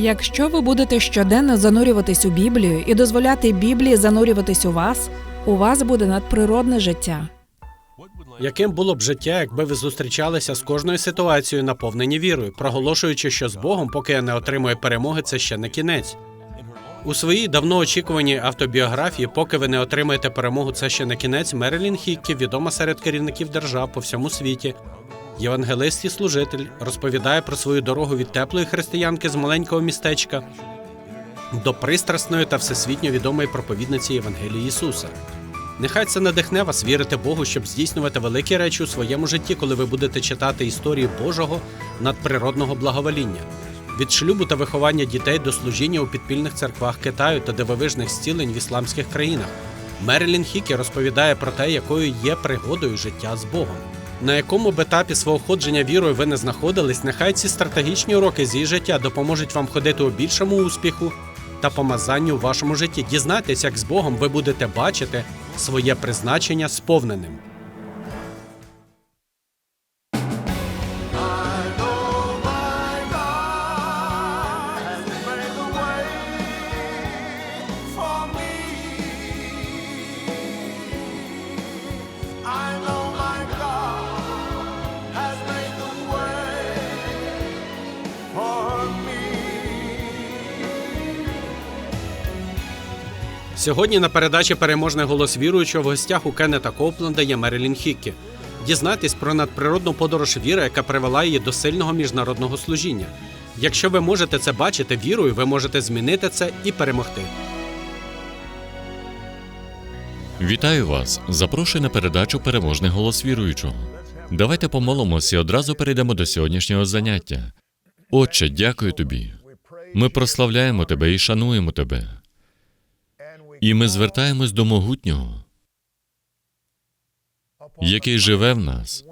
Якщо ви будете щоденно занурюватись у Біблію і дозволяти Біблії занурюватись у вас, у вас буде надприродне життя. Яким було б життя, якби ви зустрічалися з кожною ситуацією, наповнені вірою, проголошуючи, що з Богом, поки я не отримую перемоги, це ще не кінець. У своїй давно очікуваній автобіографії, поки ви не отримаєте перемогу, це ще не кінець. Мерилін Хіккі, відома серед керівників держав по всьому світі. Євангелист і служитель розповідає про свою дорогу від теплої християнки з маленького містечка до пристрасної та всесвітньо відомої проповідниці Євангелії Ісуса. Нехай це надихне вас вірити Богу, щоб здійснювати великі речі у своєму житті, коли ви будете читати історії Божого надприродного благовоління. Від шлюбу та виховання дітей до служіння у підпільних церквах Китаю та дивовижних зцілень в ісламських країнах. Мерилін Хікі розповідає про те, якою є пригодою життя з Богом. На якому б етапі свого ходження вірою ви не знаходились, нехай ці стратегічні уроки з її життя допоможуть вам ходити у більшому успіху та помазанню у вашому житті. Дізнайтесь, як з Богом ви будете бачити своє призначення сповненим. Сьогодні на передачі Переможний голос віруючого в гостях у Кеннета Коупленда є Мерилін Хіккі. Дізнайтесь про надприродну подорож віри, яка привела її до сильного міжнародного служіння. Якщо ви можете це бачити вірою, ви можете змінити це і перемогти. Вітаю вас! Запрошую на передачу Переможний голос віруючого. Давайте помолимося і одразу перейдемо до сьогоднішнього заняття. Отче, дякую тобі. Ми прославляємо тебе і шануємо тебе. І ми звертаємось до могутнього, який живе в нас,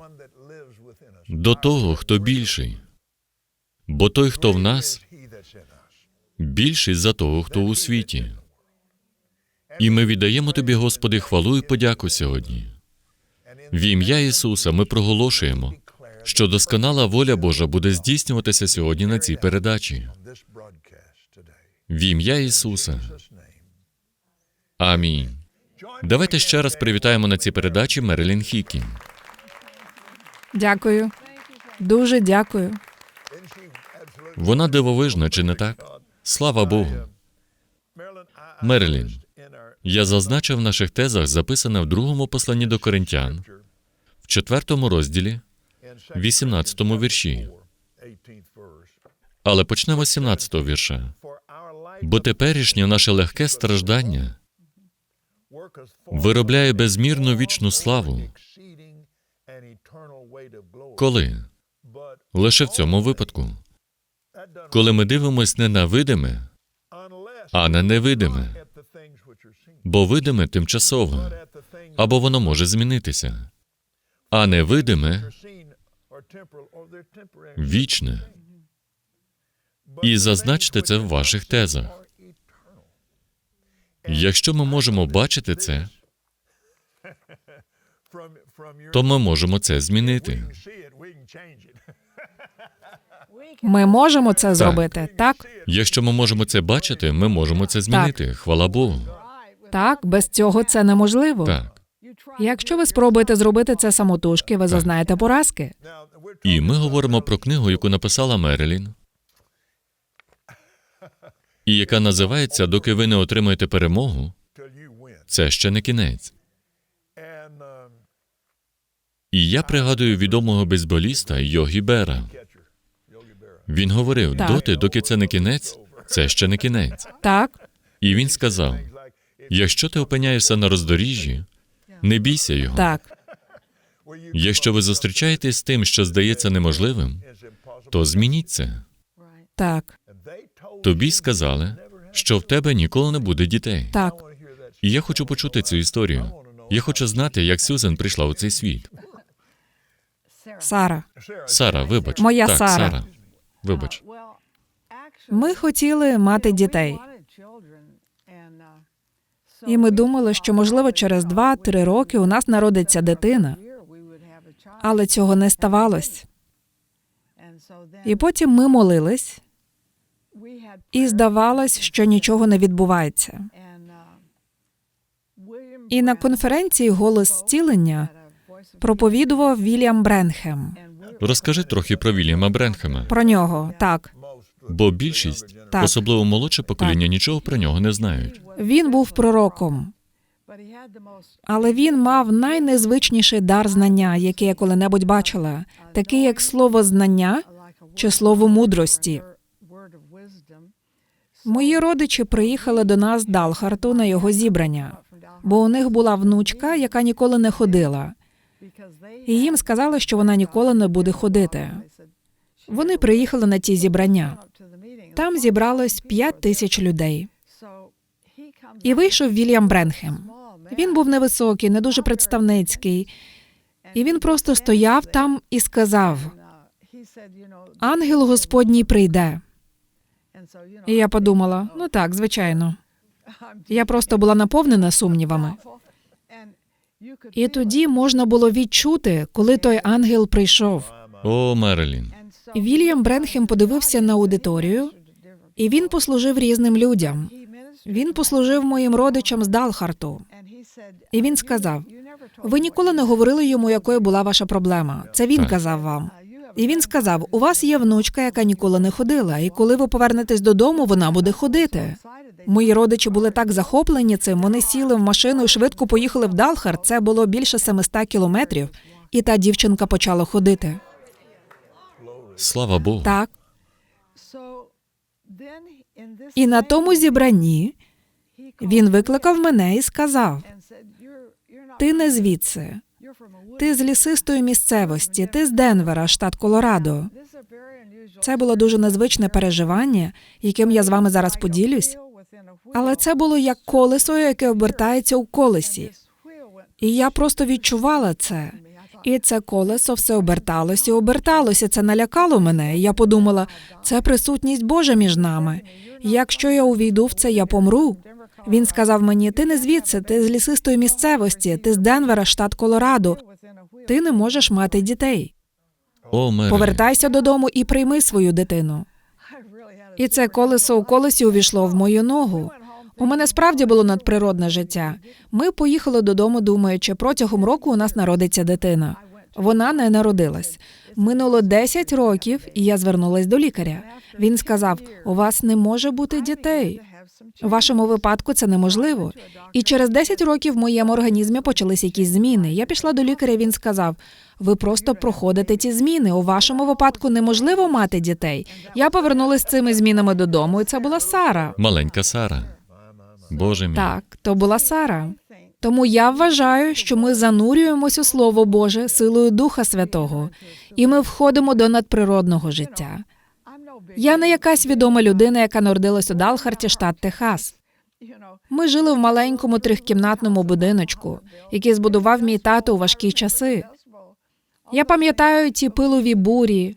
до того, хто більший. Бо той, хто в нас, більший за того, хто у світі. І ми віддаємо тобі, Господи, хвалу і подяку сьогодні. В ім'я Ісуса ми проголошуємо, що досконала воля Божа буде здійснюватися сьогодні на цій передачі. В ім'я Ісуса. Амінь. Давайте ще раз привітаємо на цій передачі Мерилін Хікі. Дякую. Дуже дякую. Вона дивовижна, чи не так? Слава Богу. Мерилін, я зазначив в наших тезах, записане в другому посланні до коринтян, в четвертому розділі, 18 вірші. Але почнемо з 17 вірша. Бо теперішнє наше легке страждання виробляє безмірну вічну славу. Коли? Лише в цьому випадку. Коли ми дивимось не на видиме, а на невидиме, бо видиме тимчасове, або воно може змінитися, а невидиме вічне. І зазначте це в ваших тезах. Якщо ми можемо бачити це, то ми можемо це змінити. Ми можемо це зробити, так? Якщо ми можемо це бачити, ми можемо це змінити. Хвала Богу. Так, без цього це неможливо. Так. Якщо ви спробуєте зробити це самотужки, ви зазнаєте поразки. І ми говоримо про книгу, яку написала Мерилін, і яка називається Доки ви не отримаєте перемогу, це ще не кінець. І я пригадую відомого бейсболіста Йогі Бера. Він говорив: Так. доти, доки це не кінець, це ще не кінець. Так, І він сказав: якщо ти опиняєшся на роздоріжжі, не бійся його. так, Якщо ви зустрічаєтесь з тим, що здається неможливим, то змініть це. так, Тобі сказали, що в тебе ніколи не буде дітей. так. І я хочу почути цю історію. Я хочу знати, як Сюзан прийшла у цей світ. Сара. Сара, вибач. Моя так, Сара. Сара. Вибач. Ми хотіли мати дітей. І ми думали, що можливо через 2-3 роки у нас народиться дитина, але цього не ставалось. І потім ми молились, і здавалось, що нічого не відбувається. І на конференції Голос зцілення проповідував Вільям Бренхем. Розкажи трохи про Вільяма Бренхема, Про нього так. бо більшість, Так. особливо молодше покоління, нічого про нього не знають. Він був пророком, але він мав найнезвичніший дар знання, який я коли-небудь бачила, такий як слово знання чи слово мудрості. Мої родичі приїхали до нас з Далхарту на його зібрання, бо у них була внучка, яка ніколи не ходила. І їм сказали, що вона ніколи не буде ходити. Вони приїхали на ті зібрання. Там зібралось п'ять тисяч людей. І вийшов Вільям Бренхем. Він був невисокий, не дуже представницький. І він просто стояв там і сказав: Ангел Господній прийде. І я подумала: ну так, звичайно. Я просто була наповнена сумнівами. І тоді можна було відчути, коли той ангел прийшов. О, Мерелін, Вільям Бренхем подивився на аудиторію, і він послужив різним людям. Він послужив моїм родичам з Далхарту. І він сказав: Ви ніколи не говорили йому, якою була ваша проблема. Це він Так. казав вам. І він сказав: у вас є внучка, яка ніколи не ходила, і коли ви повернетесь додому, вона буде ходити. Мої родичі були так захоплені цим. Вони сіли в машину і швидко поїхали в Далхар. Це було більше 700 кілометрів, і та дівчинка почала ходити. слава Богу. Так, і на тому зібранні він викликав мене і сказав: Ти не звідси, ти з лісистої місцевості, ти з Денвера, штат Колорадо. Це було дуже незвичне переживання, яким я з вами зараз поділюсь. Але це було як колесо, яке обертається у колесі. І я просто відчувала це. І це колесо все оберталося і оберталося. Це налякало мене. Я подумала, це присутність Божа між нами. Якщо я увійду в це, я помру. Він сказав мені: ти не звідси, ти з лісистої місцевості, ти з Денвера, штат Колорадо. Ти не можеш мати дітей. О, Мерелін. Повертайся додому і прийми свою дитину. І це колесо у колесі увійшло в мою ногу. У мене справді було надприродне життя. Ми поїхали додому, думаючи, протягом року у нас народиться дитина. Вона не народилась. Минуло 10 років, і я звернулась до лікаря. Він сказав: у вас не може бути дітей. У вашому випадку це неможливо. І через 10 років в моєму організмі почалися якісь зміни. Я пішла до лікаря. Він сказав: ви просто проходите ці зміни. У вашому випадку неможливо мати дітей. Я повернулася з цими змінами додому, і це була Сара. Маленька Сара. Боже мій. Так, то була Сара. Тому я вважаю, що ми занурюємось у Слово Боже силою Духа Святого, і ми входимо до надприродного життя. Я не якась відома людина, яка народилась у Далхарті, штат Техас. Ми жили в маленькому трьохкімнатному будиночку, який збудував мій тато у важкі часи. Я пам'ятаю ті пилові бурі.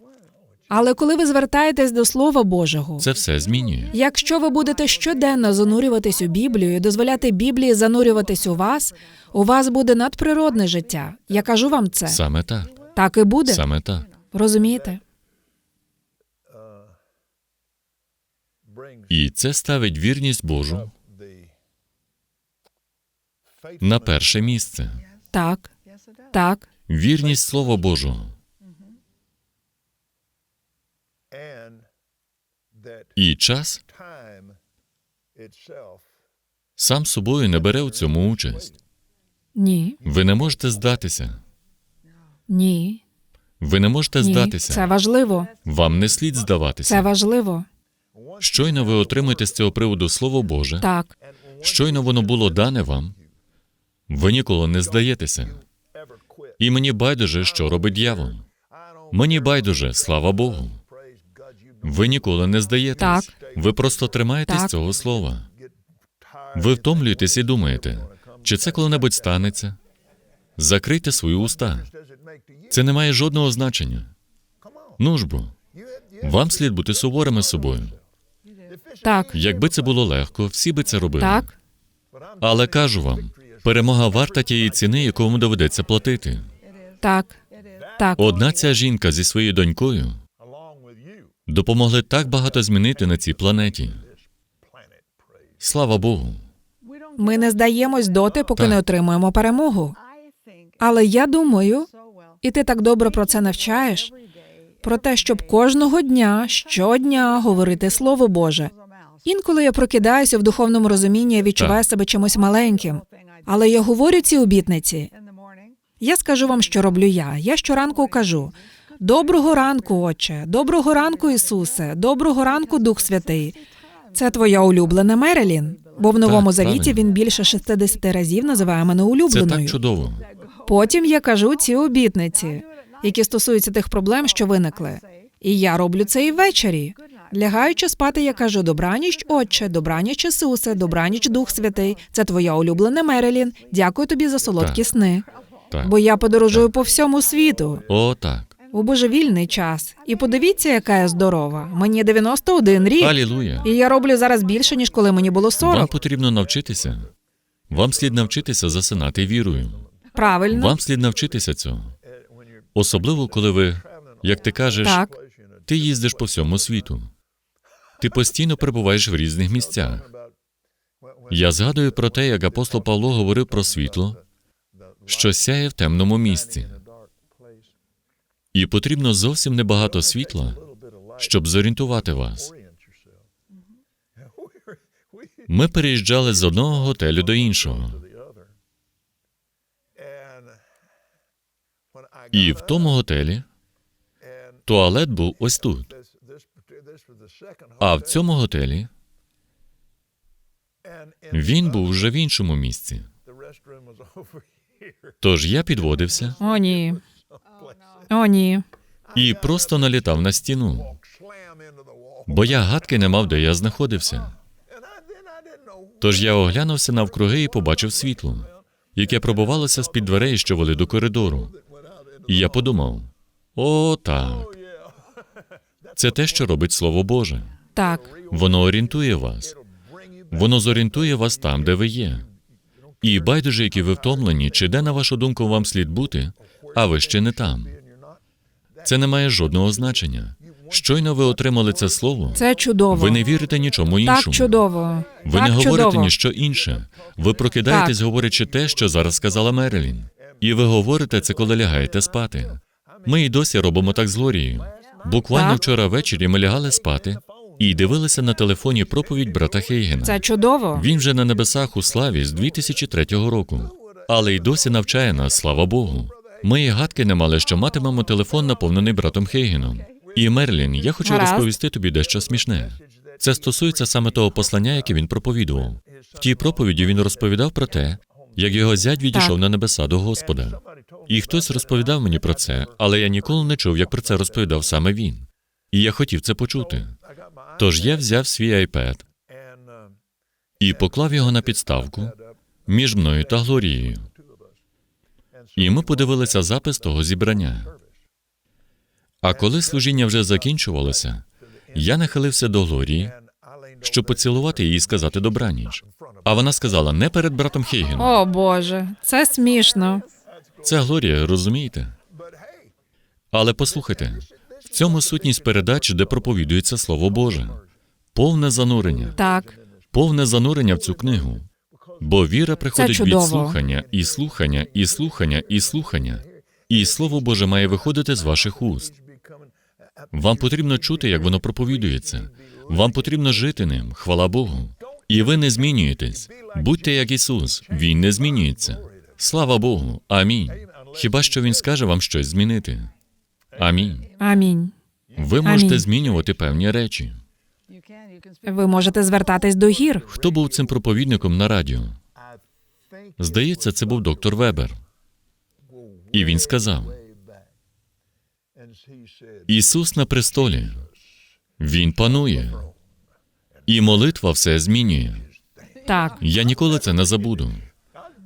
Але коли ви звертаєтесь до Слова Божого, Це все змінює. Якщо ви будете щоденно занурюватись у Біблію і дозволяти Біблії занурюватись у вас, у вас буде надприродне життя. Я кажу вам це. Саме так. Так і буде. Саме так. Розумієте? І це ставить вірність Божу на перше місце. Так, так, Вірність Слова Божого. І час сам собою не бере у цьому участь. ні, Ви не можете здатися. ні, Ви не можете ні. здатися. Це важливо. Вам не слід здаватися. Це важливо. Щойно ви отримаєте з цього приводу Слово Боже, Так, щойно воно було дане вам, ви ніколи не здаєтеся. І мені байдуже, що робить дьявол. Мені байдуже, слава Богу. Ви ніколи не здаєтесь. Так. Ви просто тримаєтесь Так. цього слова. Ви втомлюєтесь і думаєте, чи це коли-небудь станеться? Закрийте свої уста. Це не має жодного значення. Ну ж бо, вам слід бути суворими з собою. так, Якби це було легко, всі би це робили. так, Але кажу вам, перемога варта тієї ціни, яку вам доведеться платити. так, так, Одна ця жінка зі своєю донькою допомогли так багато змінити на цій планеті. Слава Богу. Ми не здаємось доти, поки Так. не отримуємо перемогу. Але я думаю, і ти так добре про це навчаєш, про те, щоб кожного дня, щодня говорити Слово Боже. Інколи я прокидаюся в духовному розумінні і відчуваю Так. себе чимось маленьким. Але я говорю ці обітниці. Я скажу вам, що роблю я. Я щоранку кажу: Доброго ранку, Отче, доброго ранку, Ісусе, доброго ранку, Дух Святий. Це твоя улюблена Мерелін. Бо в новому Так, завіті правильно. він більше 60 разів називає мене Це улюбленою. так чудово. Потім я кажу ці обітниці, які стосуються тих проблем, що виникли. І я роблю це і ввечері. Лягаючи спати, я кажу добраніч, Отче, добраніч, Ісусе, добраніч, Дух Святий. Це твоя улюблена Мерелін. Дякую тобі за солодкі Так. сни. Так. Бо я подорожую по всьому світу О, так. У божевільний час. І подивіться, яка я здорова. Мені 91 рік. Алілуя. І я роблю зараз більше, ніж коли мені було Вам 40. потрібно навчитися. Вам слід навчитися засинати вірою. Правильно. Вам слід навчитися цього. Особливо, коли ви, як ти кажеш, Так. ти їздиш по всьому світу. Ти постійно перебуваєш в різних місцях. Я згадую про те, як апостол Павло говорив про світло, що сяє в темному місці. І потрібно зовсім небагато світла, щоб зорієнтувати вас. Ми переїжджали з одного готелю до іншого, і в тому готелі туалет був ось тут. А в цьому готелі він був вже в іншому місці. Тож я підводився О, ні. О, ні. і просто налітав на стіну, бо я гадки не мав, де я знаходився. Тож я оглянувся навкруги і побачив світло, яке пробувалося з-під дверей, що вели до коридору. І я подумав: о, так. Це те, що робить Слово Боже. Так. Воно орієнтує вас. Воно зорієнтує вас там, де ви є. І байдуже, які ви втомлені, чи де, на вашу думку, вам слід бути, а ви ще не там. Це не має жодного значення. Щойно ви отримали це слово, Це чудово. ви не вірите нічому іншому. Так чудово. Ви так не говорите чудово. ніщо інше. Ви прокидаєтесь, Так. говорячи те, що зараз сказала Мерилін. І ви говорите це, коли лягаєте спати. Ми і досі робимо так з Глорією. Буквально Так. вчора ввечері ми лягали спати і дивилися на телефоні проповідь брата Хейгена. Це чудово. Він вже на небесах у славі з 2003 року, але й досі навчає нас, слава Богу. Ми і гадки не мали, що матимемо телефон наповнений братом Хейгеном. І Мерлін, я хочу Гаразд. розповісти тобі дещо смішне. Це стосується саме того послання, яке він проповідував. В тій проповіді він розповідав про те, як його зять відійшов Так. на небеса до Господа. І хтось розповідав мені про це, але я ніколи не чув, як про це розповідав саме він. І я хотів це почути. Тож я взяв свій iPad і поклав його на підставку між мною та Глорією. І ми подивилися запис того зібрання. А коли служіння вже закінчувалося, я нахилився до Глорії, щоб поцілувати її і сказати добраніч. А вона сказала не перед братом Хейгеном. О Боже, це смішно. Це Глорія, розумієте? Але послухайте, в цьому сутність передач, де проповідується Слово Боже, повне занурення, Так, повне занурення в цю книгу. Бо віра приходить від слухання, і слухання, і слухання, і слухання. І Слово Боже має виходити з ваших уст. Вам потрібно чути, як воно проповідується. Вам потрібно жити ним, хвала Богу. І ви не змінюєтесь. Будьте як Ісус, Він не змінюється. Слава Богу. Амінь. Хіба що Він скаже вам щось змінити? Амінь. амінь. Ви можете Амінь. змінювати певні речі. Ви можете звертатись до гір. Хто був цим проповідником на радіо? Здається, це був доктор Вебер. І він сказав: Ісус на престолі. Він панує. І молитва все змінює. Так, Я ніколи це не забуду.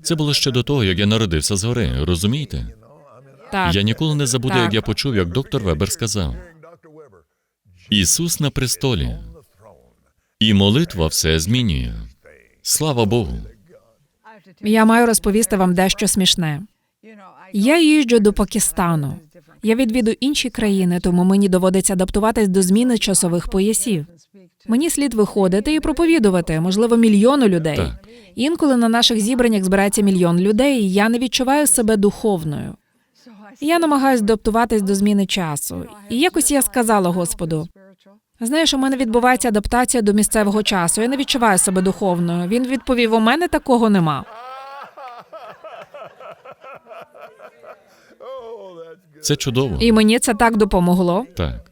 Це було ще до того, як я народився згори, розумієте? так. Я ніколи не забуду, Так. як я почув, як доктор Вебер сказав: Ісус на престолі. І молитва все змінює. Слава Богу. Я маю розповісти вам дещо смішне. Я їжджу до Пакистану. Я відвідую інші країни, тому мені доводиться адаптуватись до зміни часових поясів. Мені слід виходити і проповідувати, можливо, мільйону людей. Так. Інколи на наших зібраннях збирається мільйон людей, і я не відчуваю себе духовною. Я намагаюся адаптуватись до зміни часу. І якось я сказала Господу: знаєш, у мене відбувається адаптація до місцевого часу. Я не відчуваю себе духовною. Він відповів: у мене такого нема. Це чудово. І мені це так допомогло. Так.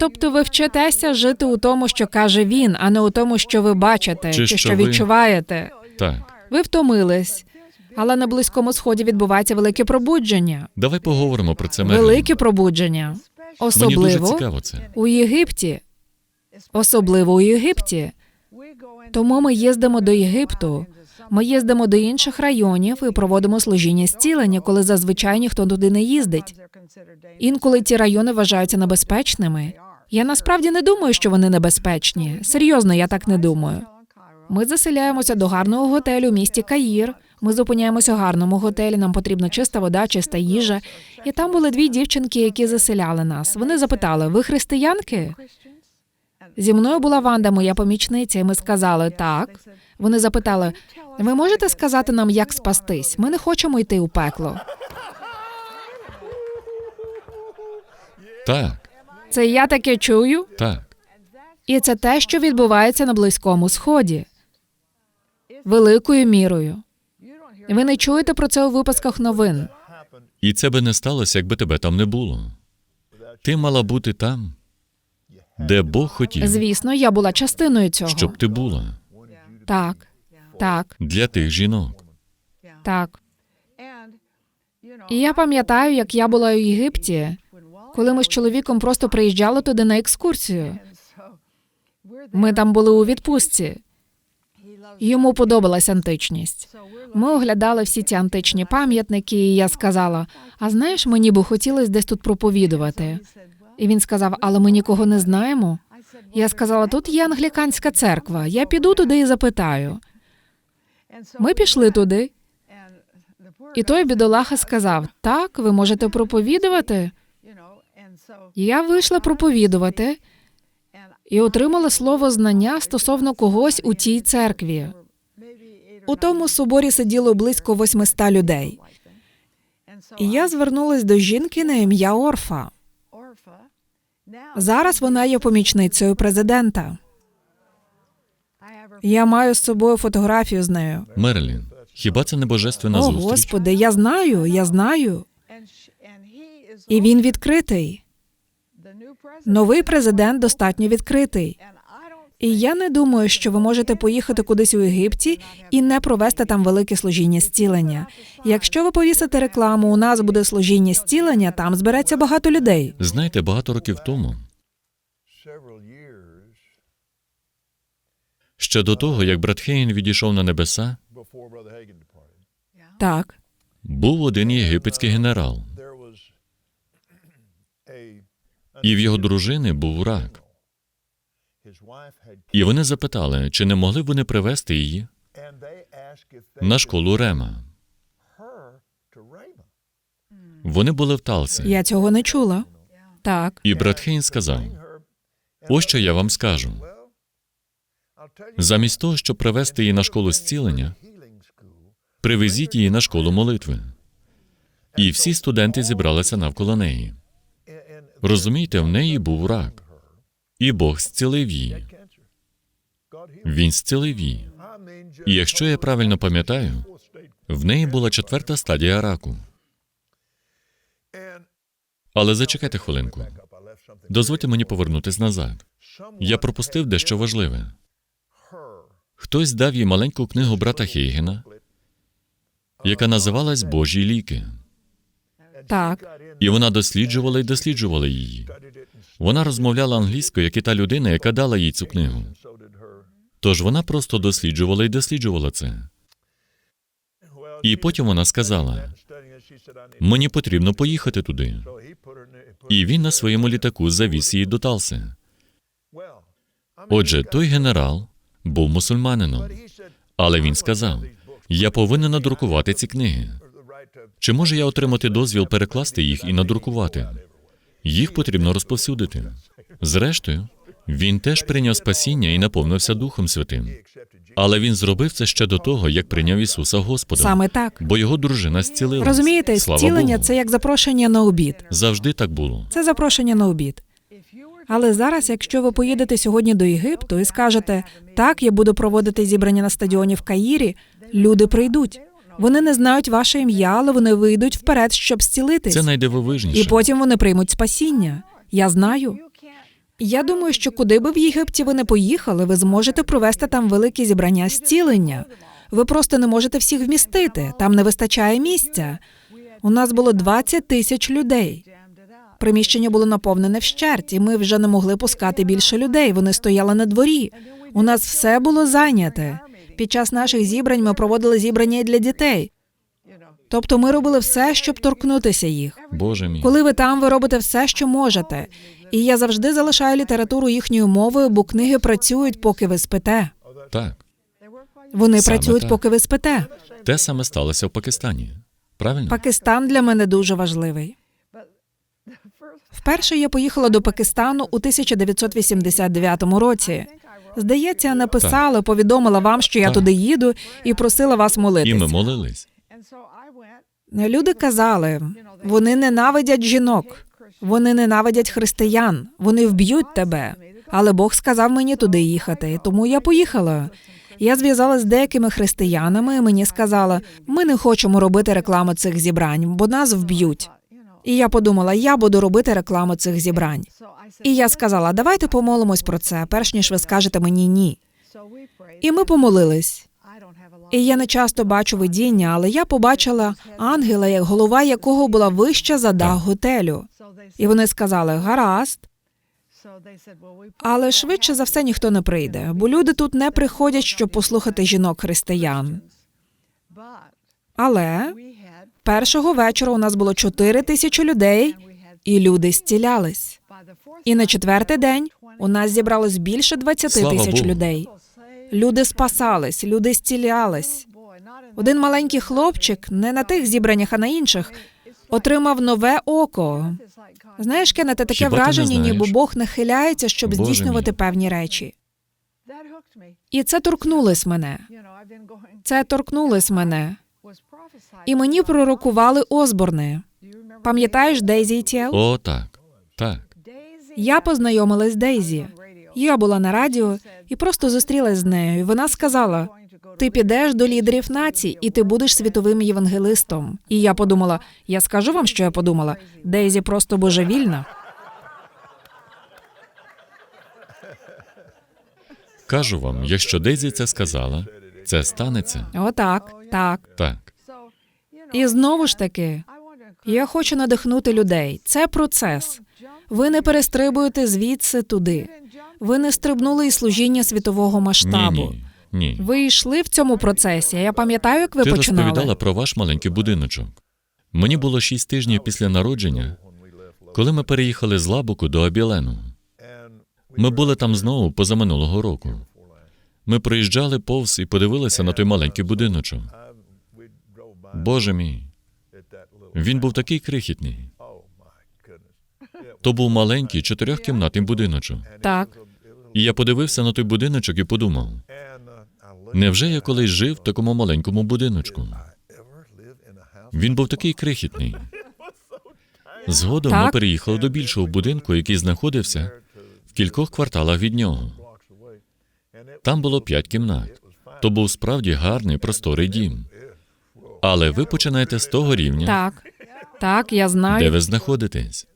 Тобто ви вчитеся жити у тому, що каже він, а не у тому, що ви бачите Чи чи, що що ви- відчуваєте. Так. Ви втомились, але на близькому сході відбувається велике пробудження. Давай поговоримо про це Мерлін. Велике пробудження. Мені дуже Особливо цікаво це. у Єгипті. Особливо у Єгипті. Тому ми їздимо до Єгипту. Ми їздимо до інших районів і проводимо служіння зцілення, коли зазвичай ніхто туди не їздить. Інколи ті райони вважаються небезпечними. Я насправді не думаю, що вони небезпечні. Серйозно, я так не думаю. Ми заселяємося до гарного готелю в місті Каїр. Ми зупиняємося в гарному готелі. Нам потрібна чиста вода, чиста їжа. І там були дві дівчинки, які заселяли нас. Вони запитали: ви християнки? Зі мною була Ванда, моя помічниця, і ми сказали так. Вони запитали: ви можете сказати нам, як спастись? Ми не хочемо йти у пекло. Так, Це я таке чую, так. і це те, що відбувається на близькому сході. Великою мірою. Ви не чуєте про це у випусках новин. І це би не сталося, якби тебе там не було. Ти мала бути там, де Бог хотів, Звісно, я була частиною цього. щоб ти була Так, так, для тих жінок. так. І я пам'ятаю, як я була у Єгипті, коли ми з чоловіком просто приїжджали туди на екскурсію. Ми там були у відпустці. Йому подобалась античність. Ми оглядали всі ці античні пам'ятники, і я сказала: а знаєш, мені би хотілося десь тут проповідувати. І він сказав: Але ми нікого не знаємо. Я сказала: тут є англіканська церква. Я піду туди і запитаю. Ми пішли туди, і той бідолаха сказав: Так, ви можете проповідувати. Я вийшла проповідувати і отримала слово знання стосовно когось у тій церкві. У тому соборі сиділо близько 800 людей. І я звернулась до жінки на ім'я Орфа. Зараз вона є помічницею президента. Я маю з собою фотографію з нею. Мерлін, хіба це не божественна О, зустріч? Господи, я знаю, я знаю. І він відкритий. Новий президент достатньо відкритий. І я не думаю, що ви можете поїхати кудись у Єгипті і не провести там велике служіння зцілення. Якщо ви повісите рекламу, у нас буде служіння зцілення, там збереться багато людей. Знаєте, багато років тому, ще до того, як брат Хейн відійшов на небеса, Так, був один єгипетський генерал, і в його дружини був рак. І вони запитали, чи не могли б вони привезти її на школу Рема. Вони були в Талсі. я цього не чула. Так, І брат Хейн сказав: ось що я вам скажу. Замість того, щоб привезти її на школу зцілення, привезіть її на школу молитви. І всі студенти зібралися навколо неї. Розумієте, в неї був рак, і Бог зцілив її. Він зцілив її. І якщо я правильно пам'ятаю, в неї була четверта стадія раку. Але зачекайте хвилинку. Дозвольте мені повернутись назад. Я пропустив дещо важливе. Хтось дав їй маленьку книгу брата Хейгена, яка називалась Божі ліки. так, І вона досліджувала і досліджувала її. Вона розмовляла англійською, як і та людина, яка дала їй цю книгу. Тож вона просто досліджувала і досліджувала це. І потім вона сказала: мені потрібно поїхати туди. І він на своєму літаку завіз її до Талси. Отже, той генерал був мусульманином, але він сказав: я повинен надрукувати ці книги, Чи можу я отримати дозвіл перекласти їх і надрукувати? Їх потрібно розповсюдити. Зрештою, він теж прийняв спасіння і наповнився Духом Святим. Але він зробив це ще до того, як прийняв Ісуса Господа. Саме так. Бо його дружина зцілилась. Розумієте, Слава зцілення Богу. це як запрошення на обід. завжди так було. Це запрошення на обід. Але зараз, якщо ви поїдете сьогодні до Єгипту і скажете так, я буду проводити зібрання на стадіоні в Каїрі, люди прийдуть. Вони не знають ваше ім'я, але вони вийдуть вперед, щоб зцілитись. Це найдивовижніше. І потім вони приймуть спасіння. Я знаю. Я думаю, що куди би в Єгипті ви не поїхали, ви зможете провести там велике зібрання зцілення. Ви просто не можете всіх вмістити. Там не вистачає місця. У нас було 20 тисяч людей. Приміщення було наповнене вщерть, і ми вже не могли пускати більше людей. Вони стояли на дворі. У нас все було зайняте. Під час наших зібрань ми проводили зібрання і для дітей. Тобто ми робили все, щоб торкнутися їх. Боже мій. Коли ви там, ви робите все, що можете. І я завжди залишаю літературу їхньою мовою, бо книги працюють, поки ви спите. Так, Вони Саме працюють, так. поки ви спите. те саме сталося в Пакистані. Правильно? Пакистан для мене дуже важливий. Вперше я поїхала до Пакистану у 1989 році. Здається, написала, повідомила вам, що я Так. туди їду, і просила вас І ми молитися. молились. Люди казали, вони ненавидять жінок, вони ненавидять християн, вони вб'ють тебе. Але Бог сказав мені туди їхати, тому я поїхала. Я зв'язалася з деякими християнами, і мені сказали, ми не хочемо робити рекламу цих зібрань, бо нас вб'ють. І я подумала, я буду робити рекламу цих зібрань. І я сказала, давайте помолимось про це, перш ніж ви скажете мені ні. І ми помолились. І я не часто бачу видіння, але я побачила ангела, як голова якого була вища за дах готелю. І вони сказали: гаразд, але швидше за все ніхто не прийде, бо люди тут не приходять, щоб послухати жінок християн. Але першого вечора у нас було чотири тисячі людей, і люди зцілялись. І на четвертий день у нас зібралось більше 20 Слава тисяч Богу. людей. Люди спасались, люди зцілялись. Один маленький хлопчик, не на тих зібраннях, а на інших, отримав нове око. Знаєш, Кеннете, таке Хіба ти не враження, знаєш? ніби Бог нахиляється, щоб Боже здійснювати мій. певні речі. І це торкнулось мене. Це торкнулось мене. І мені пророкували Осборни. Пам'ятаєш Дейзі і Тіел? О, так. Так. Я познайомилась з Дейзі. Я була на радіо і просто зустрілась з нею. І вона сказала: ти підеш до лідерів націй, і ти будеш світовим євангелистом. І я подумала: я скажу вам, що я подумала. Дейзі просто божевільна. Кажу вам, якщо Дейзі це сказала, це станеться. Отак, так. Так. І знову ж таки, я хочу надихнути людей. Це процес. Ви не перестрибуєте звідси туди. Ви не стрибнули із служіння світового Ні, масштабу. ні. Ні. Ви йшли в цьому процесі. Я пам'ятаю, як ви Ти починали. розповідала про ваш маленький будиночок. Мені було шість тижнів після народження, коли ми переїхали з Лабуку до Абілену. Ми були там знову позаминулого року. Ми проїжджали повз і подивилися на той маленький будиночок. Боже мій, він був такий крихітний. То був маленький чотирьохкімнатний будиночок. Так. І я подивився на той будиночок і подумав: невже я колись жив в такому маленькому будиночку? Він був такий крихітний. Згодом ми переїхали до більшого будинку, який знаходився в кількох кварталах від нього. Там було п'ять кімнат. То був справді гарний просторий дім. Але ви починаєте з того рівня, Так. Так, я знаю. де ви знаходитесь.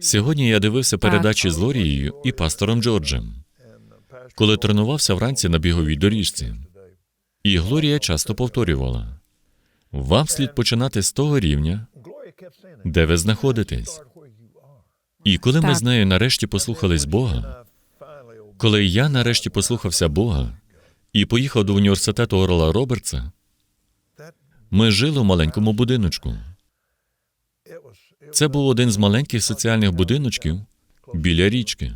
Сьогодні я дивився передачі з Лорією і пастором Джорджем, коли тренувався вранці на біговій доріжці. І Глорія часто повторювала: вам слід починати з того рівня, де ви знаходитесь. І коли ми з нею нарешті послухались Бога, коли я нарешті послухався Бога і поїхав до університету Орла Робертса, ми жили в маленькому будиночку. Це був один з маленьких соціальних будиночків біля річки.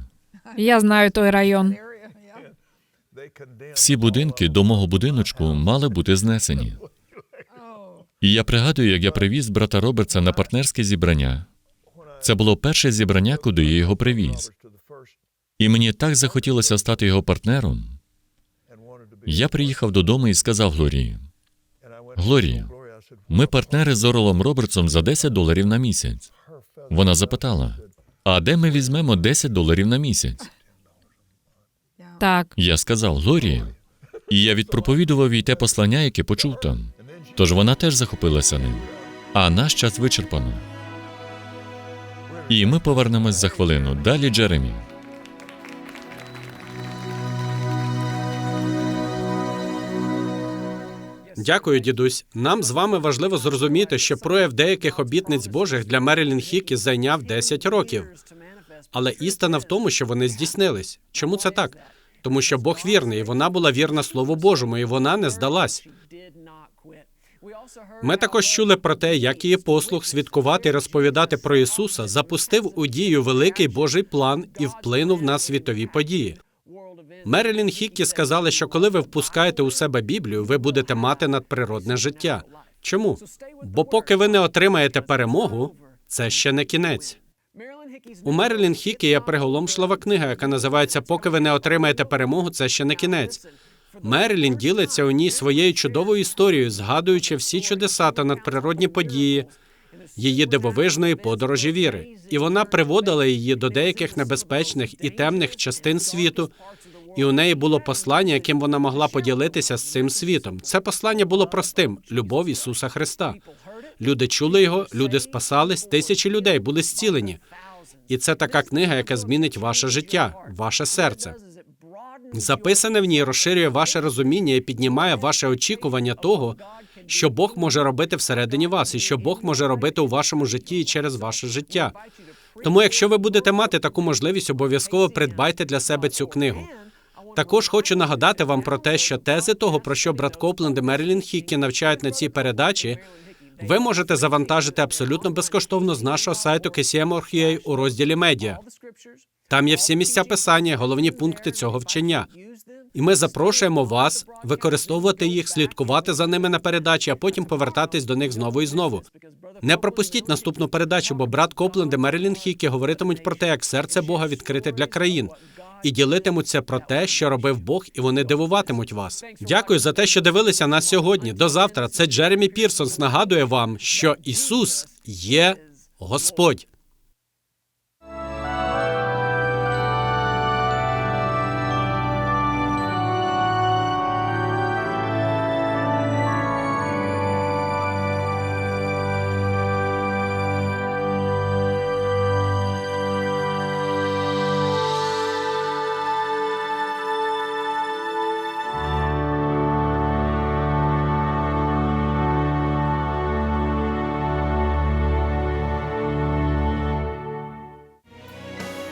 Я знаю той район. Всі будинки до мого будиночку мали бути знесені. І я пригадую, як я привіз брата Робертса на партнерське зібрання. Це було перше зібрання, куди я його привіз. І мені так захотілося стати його партнером. Я приїхав додому і сказав Глорії: Глорія, ми партнери з Орелом Робертсом за 10 доларів на місяць. Вона запитала: А де ми візьмемо 10 доларів на місяць? Так, Я сказав Глорія. І я відпроповідував їй те послання, яке почув там. Тож вона теж захопилася ним. А наш час вичерпано. І ми повернемось за хвилину. Далі Джеремі. Дякую, дідусь. Нам з вами важливо зрозуміти, що прояв деяких обітниць Божих для Мерілін Хікі зайняв 10 років. Але істина в тому, що вони здійснились. Чому це так? Тому що Бог вірний, і вона була вірна Слову Божому, і вона не здалась. Ми також чули про те, як її послуг свідкувати і розповідати про Ісуса запустив у дію великий Божий план і вплинув на світові події. Мерілін Хіккі сказали, що коли ви впускаєте у себе Біблію, ви будете мати надприродне життя. Чому? Бо поки ви не отримаєте перемогу, це ще не кінець. У Мерілін Хікі є приголомшлива книга, яка називається Поки ви не отримаєте перемогу, це ще не кінець. Мерілін ділиться у ній своєю чудовою історією, згадуючи всі чудеса та надприродні події, її дивовижної подорожі віри. І вона приводила її до деяких небезпечних і темних частин світу. І у неї було послання, яким вона могла поділитися з цим світом. Це послання було простим: любов Ісуса Христа. Люди чули його, люди спасались, тисячі людей були зцілені. І це така книга, яка змінить ваше життя, ваше серце. Записане в ній розширює ваше розуміння і піднімає ваше очікування того, що Бог може робити всередині вас, і що Бог може робити у вашому житті і через ваше життя. Тому, якщо ви будете мати таку можливість, обов'язково придбайте для себе цю книгу. Також хочу нагадати вам про те, що тези того, про що брат Копленд і Мерілін Хіккі навчають на цій передачі, ви можете завантажити абсолютно безкоштовно з нашого сайту KCM.org.ua у розділі медіа. Там є всі місця писання, головні пункти цього вчення. І ми запрошуємо вас використовувати їх, слідкувати за ними на передачі, а потім повертатись до них знову і знову. Не пропустіть наступну передачу, бо брат Копленд і Мерілін Хікі говоритимуть про те, як серце Бога відкрите для країн, і ділитимуться про те, що робив Бог, і вони дивуватимуть вас. Дякую за те, що дивилися нас сьогодні. До завтра. Це Джеремі Пірсонс нагадує вам, що Ісус є Господь.